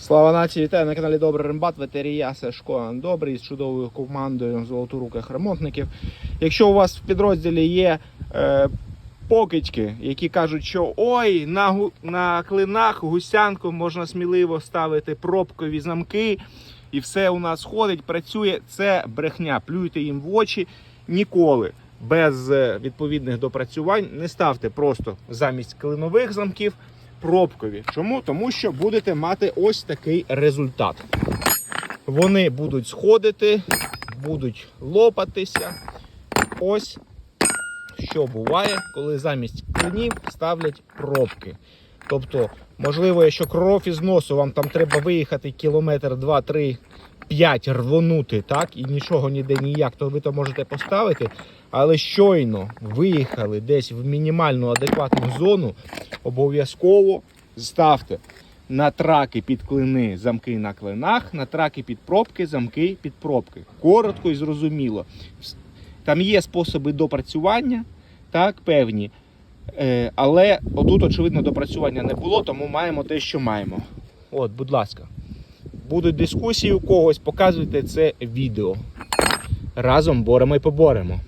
Слава нації, вітаю на каналі Добрий Рембат, ветерія Сашко Добрий з чудовою командою золоторуких ремонтників. Якщо у вас в підрозділі є е, покидьки, які кажуть, що ой, на, на клинах гусянку можна сміливо ставити пробкові замки, і все у нас ходить, працює, це брехня. Плюйте їм в очі ніколи. Без е, відповідних допрацювань не ставте просто замість клинових замків пробкові. Чому? Тому що будете мати ось такий результат. Вони будуть сходити, будуть лопатися. Ось що буває, коли замість клинів ставлять пробки. Тобто, можливо, якщо кров із носу, вам там треба виїхати кілометр, два, три, п'ять рвонути, так, і нічого ніде ніяк, то ви то можете поставити. Але щойно виїхали десь в мінімальну адекватну зону, обов'язково ставте на траки під клини замки на клинах, на траки під пробки, замки під пробки. Коротко і зрозуміло. Там є способи допрацювання, так, певні. Е, але отут, очевидно, допрацювання не було, тому маємо те, що маємо. От, будь ласка. Будуть дискусії у когось, показуйте це відео. Разом боремо і поборемо.